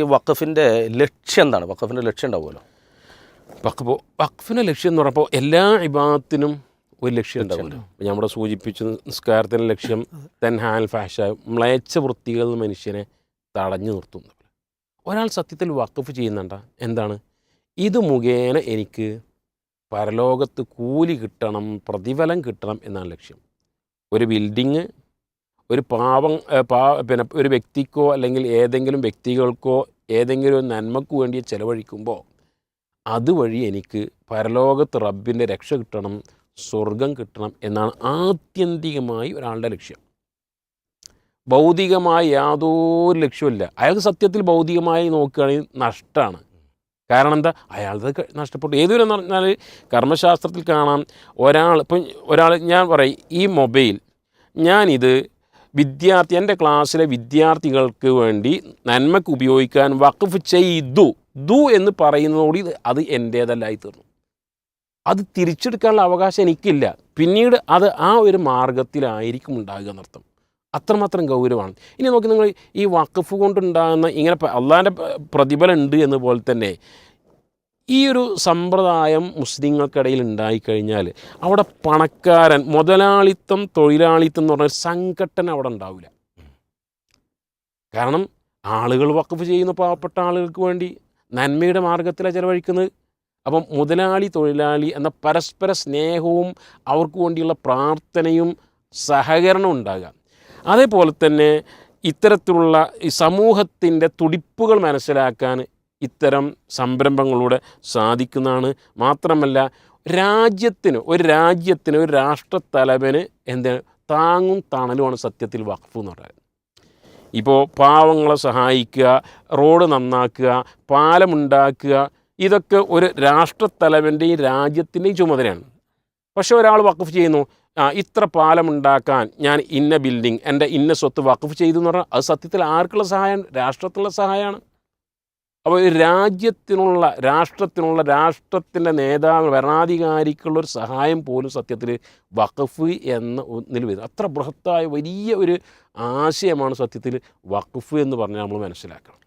ഈ വഖഫിന്റെ ലക്ഷ്യം എന്താണ്? വഖഫിന്റെ ലക്ഷ്യം ഉണ്ടാവുമല്ലോ. വഖഫ് വഖഫിന്റെ ലക്ഷ്യം എന്ന് പറഞ്ഞപ്പോൾ എല്ലാ വിഭാഗത്തിനും ഒരു ലക്ഷ്യം ഉണ്ടാവുമല്ലോ. നമ്മുടെ സൂചിപ്പിച്ച നിസ്കാരത്തിന്റെ ലക്ഷ്യം തെൻഹാൽ ഫാഷ മ്ലേച്ഛ വൃത്തികൾ മനുഷ്യനെ തടഞ്ഞു നിർത്തുന്നു ഒരാൾ സത്യത്തിൽ വഖഫ് ചെയ്യുന്നുണ്ട? എന്താണ്? ഇത് മുഖേന എനിക്ക് പരലോകത്ത് കൂലി കിട്ടണം പ്രതിഫലം കിട്ടണം എന്നാണ് ലക്ഷ്യം. ഒരു ബിൽഡിങ് ഒരു പാവം പാ പിന്നെ ഒരു വ്യക്തിക്കോ അല്ലെങ്കിൽ ഏതെങ്കിലും വ്യക്തികൾക്കോ ഏതെങ്കിലും നന്മക്ക് വേണ്ടി ചിലവഴിക്കുമ്പോൾ അതുവഴി എനിക്ക് പരലോകത്ത് റബ്ബിന്റെ രക്ഷ കിട്ടണം സ്വർഗം കിട്ടണം എന്നാണ് ആത്യന്തികമായി ഒരാളുടെ ലക്ഷ്യം. ഭൗതികമായ യാതൊരു ലക്ഷ്യമില്ല അയാൾക്ക് സത്യത്തിൽ ഭൗതികമായി നോക്കുകയാണെങ്കിൽ നഷ്ടമാണ് കാരണം എന്താ? അയാളത് നഷ്ടപ്പെട്ടു. ഏതൊരു പറഞ്ഞാൽ കർമ്മശാസ്ത്രത്തിൽ കാണാം ഒരാൾ ഇപ്പം ഒരാൾ ഞാൻ പറയും ഈ മൊബൈൽ ഞാനിത് വിദ്യാർത്ഥി എന്റെ ക്ലാസ്സിലെ വിദ്യാർത്ഥികൾക്ക് വേണ്ടി നന്മയ്ക്ക് ഉപയോഗിക്കാൻ വഖഫ് ചെയ്തു. ദു എന്ന് പറയുന്നതോട് അത് എന്റേതല്ലായി തീർന്നു അത് തിരിച്ചെടുക്കാനുള്ള അവകാശം എനിക്കില്ല. പിന്നീട് അത് ആ ഒരു മാർഗത്തിലായിരിക്കും ഉണ്ടാകുക എന്നർത്ഥം. അത്രമാത്രം ഗൗരവമാണ്. ഇനി നോക്കി നിങ്ങൾ ഈ വഖഫ് കൊണ്ടുണ്ടാകുന്ന ഇങ്ങനെ അള്ളാന്റെ പ്രതിഫലം ഉണ്ട് എന്ന് പോലെ തന്നെ ഈ ഒരു സമ്പ്രദായം മുസ്ലിങ്ങൾക്കിടയിൽ ഉണ്ടായിക്കഴിഞ്ഞാൽ അവിടെ പണക്കാരൻ മുതലാളിത്തം തൊഴിലാളിത്തം എന്ന് പറഞ്ഞ സംഘട്ടന അവിടെ ഉണ്ടാവില്ല. കാരണം ആളുകൾ വക്കഫ് ചെയ്യുന്ന പാവപ്പെട്ട ആളുകൾക്ക് വേണ്ടി നന്മയുടെ മാർഗത്തിലാണ് ചിലവഴിക്കുന്നത്. അപ്പം മുതലാളി തൊഴിലാളി എന്ന പരസ്പര സ്നേഹവും അവർക്ക് വേണ്ടിയുള്ള പ്രാർത്ഥനയും സഹകരണവും ഉണ്ടാകാം. അതേപോലെ തന്നെ ഇത്തരത്തിലുള്ള ഈ സമൂഹത്തിന്റെ തുടിപ്പുകൾ മനസ്സിലാക്കാൻ ഇത്തരം സംരംഭങ്ങളിലൂടെ സാധിക്കുന്നതാണ്. മാത്രമല്ല രാജ്യത്തിന് ഒരു രാജ്യത്തിന് ഒരു രാഷ്ട്രത്തലവന് എന്ത് താങ്ങും തണലുമാണ് സത്യത്തിൽ വഖഫ് എന്ന് പറയുന്നത്. ഇപ്പോൾ പാവങ്ങളെ സഹായിക്കുക റോഡ് നന്നാക്കുക പാലമുണ്ടാക്കുക ഇതൊക്കെ ഒരു രാഷ്ട്രത്തലവന്റെയും രാജ്യത്തിന്റെയും ചുമതലയാണ്. പക്ഷേ ഒരാൾ വഖഫ് ചെയ്യുന്നു ആ ഇത്ര പാലമുണ്ടാക്കാൻ ഞാൻ ഇന്ന ബിൽഡിംഗ് എന്റെ ഇന്ന സ്വത്ത് വഖഫ് ചെയ്തു എന്ന് പറഞ്ഞാൽ അത് സത്യത്തിൽ ആർക്കുള്ള സഹായം രാഷ്ട്രത്തിലുള്ള സഹായമാണ്. അപ്പോൾ രാജ്യത്തിനുള്ള രാഷ്ട്രത്തിനുള്ള രാഷ്ട്രത്തിന്റെ നേതാവ് ഭരണാധികാരിക്കുള്ള ഒരു സഹായം പോലും സത്യത്തിൽ വഖഫ് എന്ന ഒന്നിൽ അത്ര ബൃഹത്തായ വലിയ ഒരു ആശയമാണ് സത്യത്തിൽ വഖഫ് എന്ന് പറഞ്ഞാൽ നമ്മൾ മനസ്സിലാക്കണം.